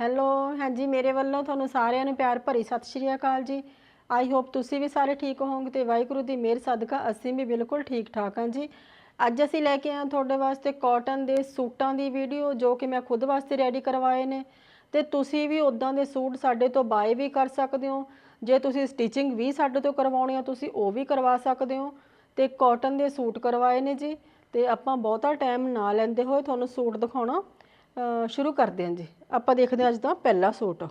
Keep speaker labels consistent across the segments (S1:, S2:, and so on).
S1: Hello, ਹਾਂਜੀ, ਮੇਰੇ ਵੱਲੋਂ ਤੁਹਾਨੂੰ ਸਾਰਿਆਂ ਨੂੰ ਪਿਆਰ ਭਰੀ ਸਤਿ ਸ਼੍ਰੀ ਅਕਾਲ ਜੀ। ਆਈ ਹੋਪ ਤੁਸੀਂ ਵੀ ਸਾਰੇ ਠੀਕ ਹੋਵੋਗੇ ਤੇ ਵਾਹਿਗੁਰੂ ਦੀ ਮਿਹਰ, ਸਦਕਾ ਅਸੀਂ ਵੀ ਬਿਲਕੁਲ ਠੀਕ ਠਾਕ ਹਾਂ ਜੀ। ਅੱਜ ਅਸੀਂ ਲੈ ਕੇ ਆਏ ਤੁਹਾਡੇ ਵਾਸਤੇ ਕਾਟਨ ਦੇ ਸੂਟਾਂ ਦੀ ਵੀਡੀਓ, ਜੋ ਕਿ ਮੈਂ ਖੁਦ ਵਾਸਤੇ ਰੈਡੀ ਕਰਵਾਏ ਨੇ। ਤੇ ਤੁਸੀਂ ਵੀ ਉਦਾਂ ਦੇ ਸੂਟ ਸਾਡੇ ਤੋਂ ਬਾਏ ਵੀ ਕਰ ਸਕਦੇ ਹੋ। ਜੇ ਤੁਸੀਂ ਸਟਿਚਿੰਗ ਵੀ ਸਾਡੇ ਤੋਂ ਕਰਵਾਉਣੀ ਆ, ਤੁਸੀਂ ਉਹ ਵੀ ਕਰਵਾ ਸਕਦੇ ਹੋ। ਤੇ ਕਾਟਨ ਦੇ ਸੂਟ ਕਰਵਾਏ ਨੇ ਜੀ, ਤੇ ਆਪਾਂ ਬਹੁਤਾ ਟਾਈਮ ਨਾ ਲੈਂਦੇ ਹੋਏ ਤੁਹਾਨੂੰ ਸੂਟ ਦਿਖਾਉਣਾ। ਅ, ਸ਼ੁਰੂ ਕਰਦੇ ਹਾਂ ਜੀ। ਆਪਾਂ ਦੇਖਦੇ ਹਾਂ ਅੱਜ ਦਾ ਪਹਿਲਾ ਸੂਟ।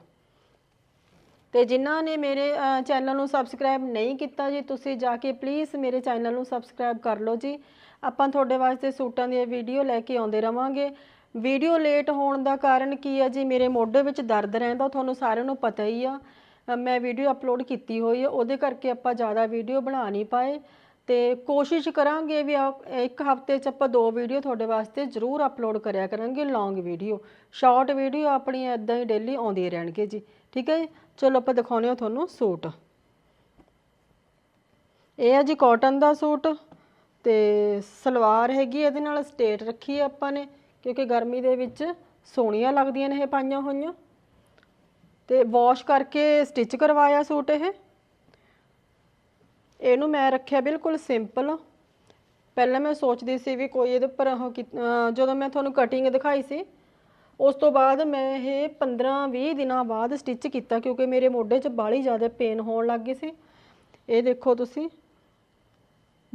S1: ਤੇ ਜਿਨ੍ਹਾਂ ਨੇ ਮੇਰੇ ਚੈਨਲ ਨੂੰ ਸਬਸਕ੍ਰਾਈਬ ਨਹੀਂ ਕੀਤਾ ਜੀ ਤੁਸੀਂ ਜਾ ਕੇ ਪਲੀਜ਼ ਮੇਰੇ ਚੈਨਲ ਨੂੰ ਸਬਸਕ੍ਰਾਈਬ ਕਰ ਲਓ ਜੀ। ਆਪਾਂ ਤੁਹਾਡੇ ਵਾਸਤੇ ਸੂਟਾਂ ਦੀਆਂ ਵੀਡੀਓ ਲੈ ਕੇ ਆਉਂਦੇ ਰਵਾਂਗੇ। ਵੀਡੀਓ ਲੇਟ ਹੋਣ ਦਾ ਕਾਰਨ ਕੀ ਹੈ ਜੀ? ਮੇਰੇ ਮੋਢੇ ਵਿੱਚ ਦਰਦ ਰਹਿੰਦਾ ਤੁਹਾਨੂੰ ਸਾਰਿਆਂ ਨੂੰ ਪਤਾ ਹੀ ਆ। ਅ, ਮੈਂ ਵੀਡੀਓ ਅਪਲੋਡ ਕੀਤੀ ਹੋਈ ਹੈ ਉਹਦੇ ਕਰਕੇ ਆਪਾਂ ਜ਼ਿਆਦਾ ਵੀਡੀਓ ਬਣਾ ਨਹੀਂ ਪਾਏ। ਤੇ ਕੋਸ਼ਿਸ਼ ਕਰਾਂਗੇ ਵੀ ਆਪ ਇੱਕ ਹਫ਼ਤੇ 'ਚ ਆਪਾਂ ਦੋ ਵੀਡੀਓ ਤੁਹਾਡੇ ਵਾਸਤੇ ਜ਼ਰੂਰ ਅਪਲੋਡ ਕਰਿਆ ਕਰਾਂਗੇ ਲੌਂਗ ਵੀਡੀਓ ਸ਼ਾਰਟ ਵੀਡੀਓ ਆਪਣੀਆਂ ਇਦਾਂ ਹੀ ਡੇਲੀ ਆਉਂਦੀਆਂ ਰਹਿਣਗੇ ਜੀ। ਠੀਕ ਹੈ ਜੀ? ਚਲੋ ਆਪਾਂ ਦਿਖਾਉਂਦੇ ਹਾਂ ਤੁਹਾਨੂੰ ਸੂਟ। ਇਹ ਹੈ ਜੀ ਕਾਟਨ ਦਾ ਸੂਟ ਤੇ ਸਲਵਾਰ ਹੈਗੀ ਇਹਦੇ ਨਾਲ ਸਟੇਟ ਰੱਖੀ ਹੈ ਆਪਾਂ ਨੇ, ਕਿਉਂਕਿ ਗਰਮੀ ਦੇ ਵਿੱਚ ਸੋਹਣੀਆਂ ਲੱਗਦੀਆਂ ਨੇ ਇਹ ਪਾਈਆਂ ਹੋਈਆਂ। ਤੇ ਵਾਸ਼ ਕਰਕੇ ਸਟਿਚ ਕਰਵਾਇਆ ਸੂਟ ਇਹ। ਇਹਨੂੰ ਮੈਂ ਰੱਖਿਆ ਬਿਲਕੁਲ ਸਿੰਪਲ ਪਹਿਲਾਂ ਮੈਂ ਸੋਚਦੀ ਸੀ ਵੀ ਕੋਈ ਇਹਦੇ ਉੱਪਰ ਉਹ ਕੀ- ਅਹ ਜਦੋਂ ਮੈਂ ਤੁਹਾਨੂੰ ਕਟਿੰਗ ਦਿਖਾਈ ਸੀ, ਉਸ ਤੋਂ ਬਾਅਦ ਮੈਂ ਇਹ 15-20 ਦਿਨਾਂ ਬਾਅਦ ਸਟਿਚ ਕੀਤਾ ਕਿਉਂਕਿ ਮੇਰੇ ਮੋਢੇ 'ਚ ਬਾਹਲੀ ਜ਼ਿਆਦਾ ਪੇਨ ਹੋਣ ਲੱਗ ਗਈ ਸੀ। ਇਹ ਦੇਖੋ ਤੁਸੀਂ।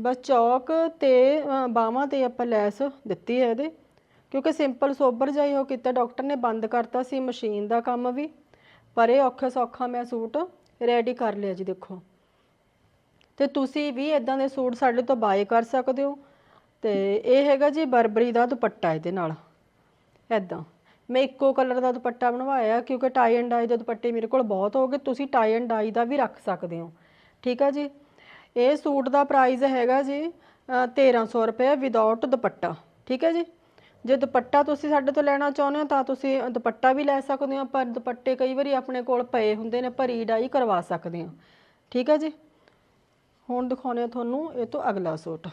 S1: ਬਸ ਚੌਕ ਤੇ ਬਾਹਾਂ ਤੇ ਆਪਾਂ ਲੈਸ ਦਿੱਤੀ ਹੈ ਇਹਦੇ। ਕਿਉਂਕਿ ਸਿੰਪਲ ਸੋਬਰ ਜਿਹਾ ਹੀ ਉਹ ਕੀਤਾ, ਡਾਕਟਰ ਨੇ ਬੰਦ ਕਰਤਾ ਸੀ ਮਸ਼ੀਨ ਦਾ ਕੰਮ ਵੀ। ਪਰ ਇਹ ਔਖਾ ਸੌਖਾ ਮੈਂ ਸੂਟ ਰੈਡੀ ਕਰ ਲਿਆ ਜੀ, ਦੇਖੋ। ਤੇ ਤੁਸੀਂ ਵੀ ਇਦਾਂ ਦੇ ਸੂਟ ਸਾਡੇ ਤੋਂ ਬਾਏ ਕਰ ਸਕਦੇ ਹੋ। ਤੇ ਇਹ ਹੈਗਾ ਜੀ ਬਰਬਰੀ ਦਾ ਦੁਪੱਟਾ ਇਹਦੇ ਨਾਲ। ਇਦਾਂ ਮੈਂ ਇੱਕੋ ਕਲਰ ਦਾ ਦੁਪੱਟਾ ਬਣਵਾਇਆ ਕਿਉਂਕਿ ਟਾਈ ਐਂਡ ਡਾਈ ਦੇ ਦੁਪੱਟੇ ਮੇਰੇ ਕੋਲ ਬਹੁਤ ਹੋ ਗਏ ਤੁਸੀਂ ਟਾਈ ਐਂਡ ਡਾਈ ਦਾ ਵੀ ਰੱਖ ਸਕਦੇ ਹੋ। ਠੀਕ ਆ ਜੀ? ਇਹ ਸੂਟ ਦਾ ਪ੍ਰਾਈਸ ਹੈਗਾ ਜੀ ਅ, 1300 ਰੁਪਏ ਵਿਦਆਊਟ ਦੁਪੱਟਾ। ਠੀਕ ਹੈ ਜੀ? ਜੇ ਦੁਪੱਟਾ ਤੁਸੀਂ ਸਾਡੇ ਤੋਂ ਲੈਣਾ ਚਾਹੁੰਦੇ ਹੋ ਤਾਂ ਤੁਸੀਂ ਦੁਪੱਟਾ ਵੀ ਲੈ ਸਕਦੇ ਹੋ ਪਰ ਦੁਪੱਟੇ ਕਈ ਵਾਰੀ ਆਪਣੇ ਕੋਲ ਪਏ ਹੁੰਦੇ ਨੇ ਭਰੀ ਡਾਈ ਕਰਵਾ ਸਕਦੇ ਹੋ। ਠੀਕ ਹੈ ਜੀ? ਹੁਣ ਦਿਖਾਉਂਦੇ ਹਾਂ ਤੁਹਾਨੂੰ ਇਹ ਤੋਂ ਅਗਲਾ ਸੂਟ।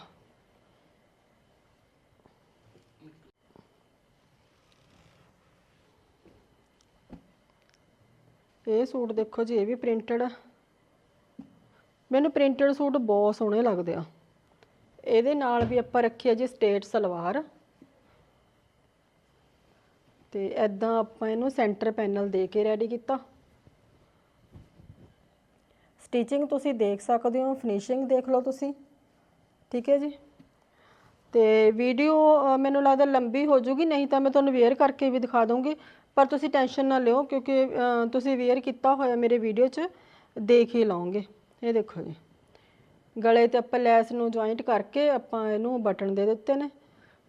S1: ਇਹ ਸੂਟ ਦੇਖੋ ਜੀ, ਇਹ ਵੀ ਪ੍ਰਿੰਟਡ ਮੈਨੂੰ ਪ੍ਰਿੰਟਡ ਸੂਟ ਬਹੁਤ ਸੋਹਣੇ ਲੱਗਦੇ ਆ। ਇਹਦੇ ਨਾਲ ਵੀ ਆਪਾਂ ਰੱਖੀ ਜੀ ਸਟੇਟ ਸਲਵਾਰ। ਤੇ ਐਦਾਂ ਆਪਾਂ ਇਹਨੂੰ ਸੈਂਟਰ ਪੈਨਲ ਦੇ ਕੇ ਰੈਡੀ ਕੀਤਾ। ਸਟਿਚਿੰਗ ਤੁਸੀਂ ਦੇਖ ਸਕਦੇ ਹੋ ਫਿਨਿਸ਼ਿੰਗ ਦੇਖ ਲਓ ਤੁਸੀਂ। ਠੀਕ ਹੈ ਜੀ? ਤੇ ਵੀਡੀਓ ਮੈਨੂੰ ਲੱਗਦਾ ਲੰਬੀ ਹੋ ਜੂਗੀ, ਨਹੀਂ ਤਾਂ ਮੈਂ ਤੁਹਾਨੂੰ ਵੇਅਰ ਕਰਕੇ ਵੀ ਦਿਖਾ ਦੂੰਗੀ ਪਰ ਤੁਸੀਂ ਟੈਨਸ਼ਨ ਨਾ ਲਿਓ, ਕਿਉਂਕਿ ਤੁਸੀਂ ਵੇਅਰ ਕੀਤਾ ਹੋਇਆ ਮੇਰੇ ਵੀਡੀਓ 'ਚ, ਦੇਖ ਹੀ ਲਓਗੇ। ਇਹ ਦੇਖੋ ਜੀ। ਗਲੇ ਤੇ ਆਪਾਂ ਲੈਸ ਨੂੰ ਜੁਆਇੰਟ ਕਰਕੇ ਆਪਾਂ ਇਹਨੂੰ ਬਟਨ ਦੇ ਦਿੱਤੇ ਨੇ।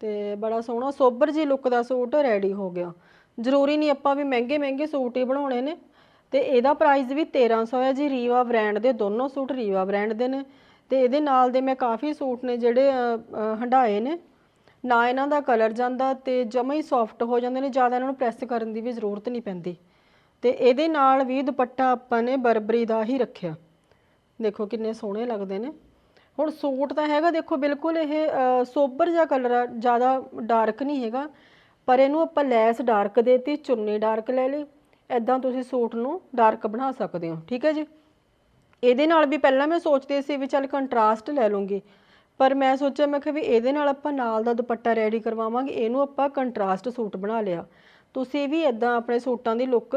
S1: ਤੇ ਬੜਾ ਸੋਹਣਾ, ਸੋਬਰ ਜੀ ਲੁੱਕ ਦਾ ਸੂਟ ਰੈਡੀ ਹੋ ਗਿਆ। ਜ਼ਰੂਰੀ ਨਹੀਂ ਆਪਾਂ ਵੀ ਮਹਿੰਗੇ ਮਹਿੰਗੇ ਸੂਟ ਹੀ ਬਣਾਉਣੇ ਨੇ। ਤੇ ਇਹਦਾ ਪ੍ਰਾਈਸ ਵੀ 1300 ਹੈ ਜੀ ਰੀਵਾ ਬ੍ਰਾਂਡ ਦੇ ਦੋਨੋਂ ਸੂਟ ਰੀਵਾ ਬ੍ਰਾਂਡ ਦੇ ਨੇ ਤੇ ਇਹਦੇ ਨਾਲ ਦੇ ਮੈਂ ਕਾਫੀ ਸੂਟ ਨੇ ਜਿਹੜੇ ਅ, ਹੰਢਾਏ ਨੇ। ਨਾ ਇਹਨਾਂ ਦਾ ਕਲਰ ਜਾਂਦਾ ਤੇ ਜਮਾ ਹੀ ਸੌਫਟ ਹੋ ਜਾਂਦੇ ਨੇ ਜ਼ਿਆਦਾ ਇਹਨਾਂ ਨੂੰ ਪ੍ਰੈਸ ਕਰਨ ਦੀ ਵੀ ਜ਼ਰੂਰਤ ਨਹੀਂ ਪੈਂਦੀ। ਤੇ ਇਹਦੇ ਨਾਲ ਵੀ ਦੁਪੱਟਾ ਆਪਾਂ ਨੇ ਬਰਬਰੀ ਦਾ ਹੀ ਰੱਖਿਆ। ਦੇਖੋ ਕਿੰਨੇ ਸੋਹਣੇ ਲੱਗਦੇ ਨੇ। ਹੁਣ ਸੂਟ ਤਾਂ ਹੈਗਾ ਦੇਖੋ ਬਿਲਕੁਲ ਇਹ ਸੋਬਰ ਜਿਹਾ ਕਲਰ ਆ ਜ਼ਿਆਦਾ ਡਾਰਕ ਨਹੀਂ ਹੈਗਾ। ਪਰ ਇਹਨੂੰ ਆਪਾਂ ਲੈਸ ਡਾਰਕ ਦੇਤੀ ਚੁੰਨੀ ਡਾਰਕ ਲੈ ਲਈ। ਐਦਾਂ ਤੁਸੀਂ ਸੂਟ ਨੂੰ ਡਾਰਕ ਬਣਾ ਸਕਦੇ ਹੋ, ਠੀਕ ਹੈ ਜੀ? ਇਹਦੇ ਨਾਲ ਵੀ ਪਹਿਲਾਂ ਮੈਂ ਸੋਚਦੀ ਸੀ ਵੀ ਚੱਲ ਕੰਟਰਾਸਟ ਲੈ ਲੂੰਗੀ, ਪਰ ਮੈਂ ਸੋਚਿਆ, ਮੈਂ ਕਿਹਾ ਵੀ ਇਹਦੇ ਨਾਲ ਆਪਾਂ ਨਾਲ ਦਾ ਦੁਪੱਟਾ ਰੈਡੀ ਕਰਵਾਵਾਂਗੇ, ਇਹਨੂੰ ਆਪਾਂ ਕੰਟਰਾਸਟ ਸੂਟ ਬਣਾ ਲਿਆ। ਤੁਸੀਂ ਵੀ ਇਦਾਂ ਆਪਣੇ ਸੂਟਾਂ ਦੀ ਲੁੱਕ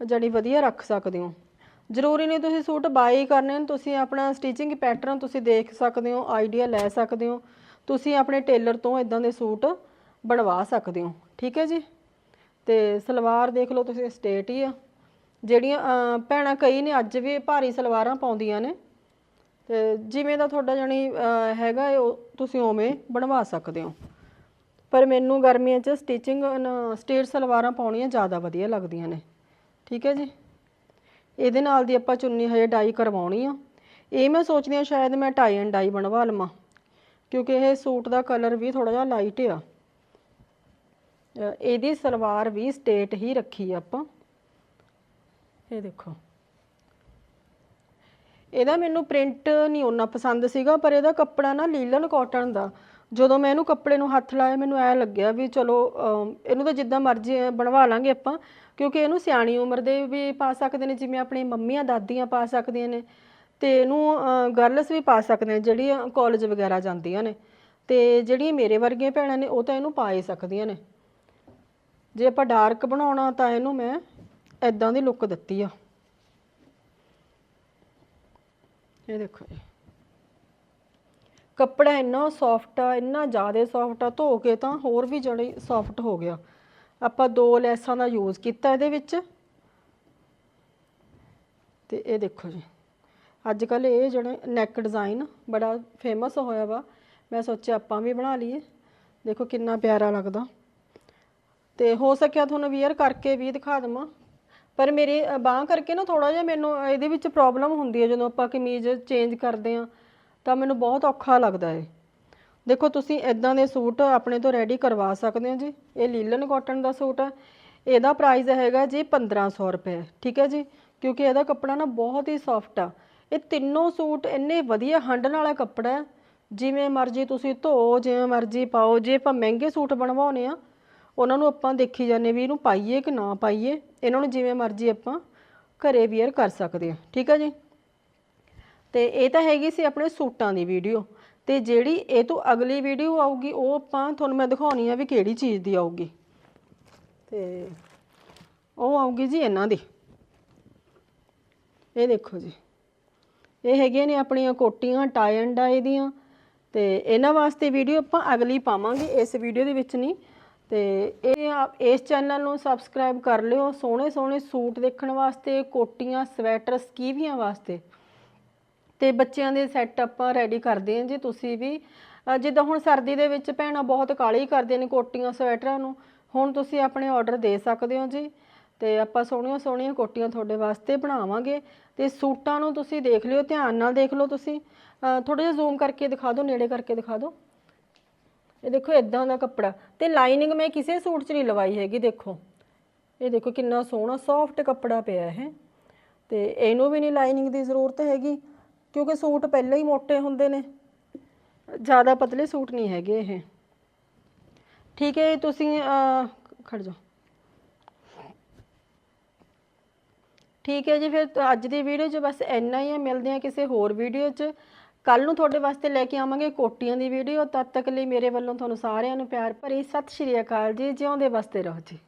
S1: ਜਾਣੀ ਵਧੀਆ ਰੱਖ ਸਕਦੇ ਹੋ। ਜ਼ਰੂਰੀ ਨਹੀਂ ਤੁਸੀਂ ਸੂਟ ਬਾਈ ਕਰਨੇ ਨੇ, ਤੁਸੀਂ ਆਪਣਾ ਸਟਿਚਿੰਗ ਪੈਟਰਨ ਤੁਸੀਂ ਦੇਖ ਸਕਦੇ ਹੋ ਆਈਡੀਆ ਲੈ ਸਕਦੇ ਹੋ, ਤੁਸੀਂ ਆਪਣੇ ਟੇਲਰ ਤੋਂ ਇਦਾਂ ਦੇ ਸੂਟ ਬਣਵਾ ਸਕਦੇ ਹੋ, ਠੀਕ ਹੈ ਜੀ? ਤੇ ਸਲਵਾਰ ਦੇਖ ਲਓ ਤੁਸੀਂ ਸਟੇਟ ਹੀ ਆ। ਜਿਹੜੀਆਂ ਭੈਣਾਂ ਕਈ ਨੇ, ਅੱਜ ਵੀ ਭਾਰੀ ਸਲਵਾਰਾਂ ਪਾਉਂਦੀਆਂ ਨੇ। ਤੇ ਜਿਵੇਂ ਦਾ ਤੁਹਾਡਾ ਜਾਣੀ ਹੈਗਾ ਉਹ ਤੁਸੀਂ ਉਵੇਂ ਬਣਵਾ ਸਕਦੇ ਹੋ। ਪਰ ਮੈਨੂੰ ਗਰਮੀਆਂ 'ਚ ਸਟਿਚਿੰਗ ਸਟੇਟ ਸਲਵਾਰਾਂ ਪਾਉਣੀਆਂ ਜ਼ਿਆਦਾ ਵਧੀਆ ਲੱਗਦੀਆਂ ਨੇ। ਠੀਕ ਹੈ ਜੀ? ਇਹਦੇ ਨਾਲ ਦੀ ਆਪਾਂ ਚੁੰਨੀ ਹਜੇ ਡਾਈ ਕਰਵਾਉਣੀ ਆ। ਇਹ ਮੈਂ ਸੋਚਦੀ ਹਾਂ ਸ਼ਾਇਦ ਮੈਂ ਟਾਈ ਐਂਡ ਡਾਈ ਬਣਵਾ ਲਵਾਂ। ਕਿਉਂਕਿ ਇਹ ਸੂਟ ਦਾ ਕਲਰ ਵੀ ਥੋੜਾ ਜਿਹਾ ਲਾਈਟ ਆ। ਇਹਦੀ ਸਲਵਾਰ ਵੀ ਸਟੇਟ ਹੀ ਰੱਖੀ ਆਪਾਂ। ਇਹ ਦੇਖੋ। ਇਹਦਾ ਮੈਨੂੰ ਪ੍ਰਿੰਟ ਨਹੀਂ ਉਹਨਾਂ ਪਸੰਦ ਸੀਗਾ, ਪਰ ਇਹਦਾ ਕੱਪੜਾ ਨਾ ਲੀਲਨ ਕਾਟਨ ਦਾ। ਜਦੋਂ ਮੈਂ ਇਹਨੂੰ ਕੱਪੜੇ ਨੂੰ ਹੱਥ ਲਾਇਆ, ਮੈਨੂੰ ਐ ਲੱਗਿਆ ਵੀ ਚਲੋ ਇਹਨੂੰ ਤਾਂ ਜਿੱਦਾਂ ਮਰਜ਼ੀ ਬਣਵਾ ਲਾਂਗੇ ਆਪਾਂ, ਕਿਉਂਕਿ ਇਹਨੂੰ ਸਿਆਣੀ ਉਮਰ ਦੇ ਵੀ ਪਾ ਸਕਦੇ ਨੇ, ਜਿਵੇਂ ਆਪਣੀ ਮੰਮੀਆਂ ਦਾਦੀਆਂ ਪਾ ਸਕਦੀਆਂ ਨੇ। ਤੇ ਇਹਨੂੰ ਗਰਲਸ ਵੀ ਪਾ ਸਕਦੇ ਨੇ, ਜਿਹੜੀਆਂ ਕਾਲਜ ਵਗੈਰਾ ਜਾਂਦੀਆਂ ਨੇ। ਤੇ ਜਿਹੜੀਆਂ ਮੇਰੇ ਵਰਗੀਆਂ ਭੈਣਾਂ ਨੇ, ਉਹ ਤਾਂ ਇਹਨੂੰ ਪਾ ਹੀ ਸਕਦੀਆਂ ਨੇ। ਜੇ ਆਪਾਂ ਡਾਰਕ ਬਣਾਉਣਾ ਤਾਂ ਇਹਨੂੰ ਮੈਂ ਐਦਾਂ ਦੀ ਲੁੱਕ ਦਿੱਤੀ ਆ। ਇਹ ਦੇਖੋ ਜੀ। ਕੱਪੜਾ ਇੰਨਾ ਸੌਫਟ ਆ, ਇੰਨਾ ਜ਼ਿਆਦਾ ਸੌਫਟ ਆ, ਧੋ ਕੇ ਤਾਂ ਹੋਰ ਵੀ ਜਿਹੜੀ ਸੌਫਟ ਹੋ ਗਿਆ। ਆਪਾਂ ਦੋ ਲੈਸਾਂ ਦਾ ਯੂਜ਼ ਕੀਤਾ ਇਹਦੇ ਵਿੱਚ। ਤੇ ਇਹ ਦੇਖੋ ਜੀ। ਅੱਜ ਕੱਲ ਇਹ ਜਿਹੜੇ ਨੈਕ ਡਿਜ਼ਾਈਨ ਬੜਾ ਫੇਮਸ ਹੋਇਆ ਵਾ। ਮੈਂ ਸੋਚਿਆ ਆਪਾਂ ਵੀ ਬਣਾ ਲਈਏ। ਦੇਖੋ ਕਿੰਨਾ ਪਿਆਰਾ ਲੱਗਦਾ। ਤੇ ਹੋ ਸਕਿਆ ਤੁਹਾਨੂੰ ਵੀਅਰ ਕਰਕੇ ਵੀ ਦਿਖਾ ਦਵਾਂ। ਪਰ ਮੇਰੀ ਬਾਹ ਕਰਕੇ ਨਾ ਥੋੜਾ ਜਿਹਾ ਮੈਨੂੰ ਇਹਦੇ ਵਿੱਚ ਪ੍ਰੋਬਲਮ ਹੁੰਦੀ ਹੈ, ਜਦੋਂ ਆਪਾਂ ਕਮੀਜ਼ ਚੇਂਜ ਕਰਦੇ ਆ ਤਾਂ ਮੈਨੂੰ ਬਹੁਤ ਔਖਾ ਲੱਗਦਾ ਹੈ। ਦੇਖੋ, ਤੁਸੀਂ ਇਦਾਂ ਦੇ ਸੂਟ ਆਪਣੇ ਤੋਂ ਰੈਡੀ ਕਰਵਾ ਸਕਦੇ ਹੋ ਜੀ। ਇਹ ਲੀਲਨ ਕਾਟਨ ਦਾ ਸੂਟ ਹੈ। ਇਹਦਾ ਪ੍ਰਾਈਸ ਹੈਗਾ ਜੀ 1500 ਰੁਪਏ, ਠੀਕ ਹੈ ਜੀ? ਕਿਉਂਕਿ ਇਹਦਾ ਕੱਪੜਾ ਨਾ ਬਹੁਤ ਹੀ ਸੌਫਟ ਆ। ਇਹ ਤਿੰਨੋਂ ਸੂਟ ਇੰਨੇ ਵਧੀਆ ਹੰਡਣ ਵਾਲਾ ਕੱਪੜਾ ਹੈ। ਜਿਵੇਂ ਮਰਜ਼ੀ ਤੁਸੀਂ ਧੋ, ਜਿਵੇਂ ਮਰਜ਼ੀ ਪਾਓ, ਜੇ ਆਪਾਂ ਮਹਿੰਗੇ ਸੂਟ ਬਣਵਾਉਨੇ ਆ ਉਹਨਾਂ ਨੂੰ ਆਪਾਂ ਦੇਖੀ ਜਾਂਦੇ ਵੀ ਇਹਨੂੰ ਪਾਈਏ ਕਿ ਨਾ ਪਾਈਏ, ਇਹਨਾਂ ਨੂੰ ਜਿਵੇਂ ਮਰਜ਼ੀ ਆਪਾਂ ਘਰੇ ਵੀਅਰ ਕਰ ਸਕਦੇ ਆ ਠੀਕ ਹੈ ਜੀ? ਤੇ ਇਹ ਤਾਂ ਹੈਗੀ ਸੀ ਆਪਣੇ ਸੂਟਾਂ ਦੀ ਵੀਡੀਓ, ਤੇ ਜਿਹੜੀ ਇਹ ਤੋਂ ਅਗਲੀ ਵੀਡੀਓ ਆਊਗੀ, ਉਹ ਆਪਾਂ ਤੁਹਾਨੂੰ ਮੈਂ ਦਿਖਾਉਣੀ ਆ ਵੀ ਕਿਹੜੀ ਚੀਜ਼ ਦੀ ਆਊਗੀ। ਤੇ ਉਹ ਆਊਗੀ ਜੀ ਇਹਨਾਂ ਦੀ। ਇਹ ਦੇਖੋ ਜੀ, ਇਹ ਹੈਗੀਆਂ ਨੇ ਆਪਣੀਆਂ ਕੋਟੀਆਂ ਟਾਈ ਐਂਡ ਡਾਈ ਦੀਆਂ, ਤੇ ਇਹਨਾਂ ਵਾਸਤੇ ਵੀਡੀਓ ਆਪਾਂ ਅਗਲੀ ਪਾਵਾਂਗੇ, ਇਸ ਵੀਡੀਓ ਦੇ ਵਿੱਚ ਨਹੀਂ। ਤੇ ਇਹ ਇਸ ਚੈਨਲ ਨੂੰ ਸਬਸਕ੍ਰਾਈਬ ਕਰ ਲਿਓ ਸੋਹਣੇ ਸੋਹਣੇ ਸੂਟ ਦੇਖਣ ਵਾਸਤੇ, ਕੋਟੀਆਂ ਸਵੈਟਰ ਸਕੀਵੀਆਂ ਵਾਸਤੇ। ਤੇ ਬੱਚਿਆਂ ਦੇ ਸੈੱਟ ਆਪਾਂ ਰੈਡੀ ਕਰਦੇ ਹਾਂ ਜੀ ਤੁਸੀਂ ਵੀ। ਜਿੱਦਾਂ ਹੁਣ ਸਰਦੀ ਦੇ ਵਿੱਚ ਭੈਣਾਂ ਬਹੁਤ ਕਾਲੀ ਕਰਦੇ ਨੇ ਕੋਟੀਆਂ, ਸਵੈਟਰਾਂ ਨੂੰ। ਹੁਣ ਤੁਸੀਂ ਆਪਣੇ ਆਰਡਰ ਦੇ ਸਕਦੇ ਹੋ ਜੀ। ਤੇ ਆਪਾਂ ਸੋਹਣੀਆਂ ਸੋਹਣੀਆਂ ਕੋਟੀਆਂ ਤੁਹਾਡੇ ਵਾਸਤੇ ਬਣਾਵਾਂਗੇ। ਤੇ ਸੂਟਾਂ ਨੂੰ ਤੁਸੀਂ ਦੇਖ ਲਿਓ, ਧਿਆਨ ਨਾਲ ਦੇਖ ਲਓ ਤੁਸੀਂ। ਥੋੜਾ ਜਿਹਾ ਜ਼ੂਮ ਕਰਕੇ ਦਿਖਾ ਦਿਓ, ਨੇੜੇ ਕਰਕੇ ਦਿਖਾ ਦਿਓ। ਇਹ ਦੇਖੋ ਇਦਾਂ ਦਾ ਕੱਪੜਾ। ਤੇ ਲਾਈਨਿੰਗ ਮੈਂ ਕਿਸੇ ਸੂਟ 'ਚ ਨਹੀਂ ਲਵਾਈ ਹੈਗੀ, ਦੇਖੋ। ਇਹ ਦੇਖੋ ਕਿੰਨਾ ਸੋਹਣਾ ਸੌਫਟ ਕੱਪੜਾ ਪਿਆ ਇਹ। ਤੇ ਇਹਨੂੰ ਵੀ ਨਹੀਂ ਲਾਈਨਿੰਗ ਦੀ ਜ਼ਰੂਰਤ ਹੈਗੀ, ਕਿਉਂਕਿ ਸੂਟ ਪਹਿਲਾਂ ਹੀ ਮੋٹے ਹੁੰਦੇ ਨੇ। ਜ਼ਿਆਦਾ ਪਤਲੇ ਸੂਟ ਨਹੀਂ ਹੈਗੇ ਇਹ। ਠੀਕ ਹੈ, ਤੁਸੀਂ ਖੜ ਜਾਓ। ਠੀਕ ਹੈ ਜੀ, ਫਿਰ ਅੱਜ ਦੀ ਵੀਡੀਓ 'ਚ ਬਸ ਇੰਨਾ ਹੀ ਹੈ। ਮਿਲਦੇ ਹਾਂ ਕਿਸੇ ਹੋਰ ਵੀਡੀਓ 'ਚ। ਕੱਲ ਨੂੰ ਤੁਹਾਡੇ ਵਾਸਤੇ ਲੈ ਕੇ ਆਵਾਂਗੇ ਕੋਟੀਆਂ ਦੀ ਵੀਡੀਓ ਤਦ ਤੱਕ ਲਈ ਮੇਰੇ ਵੱਲੋਂ ਤੁਹਾਨੂੰ ਸਾਰਿਆਂ ਨੂੰ ਪਿਆਰ ਭਰੀ। ਸਤਿ ਸ਼੍ਰੀ ਅਕਾਲ ਜੀ। ਜਿਉਂਦੇ ਵਸਦੇ ਰਹੋ ਜੀ।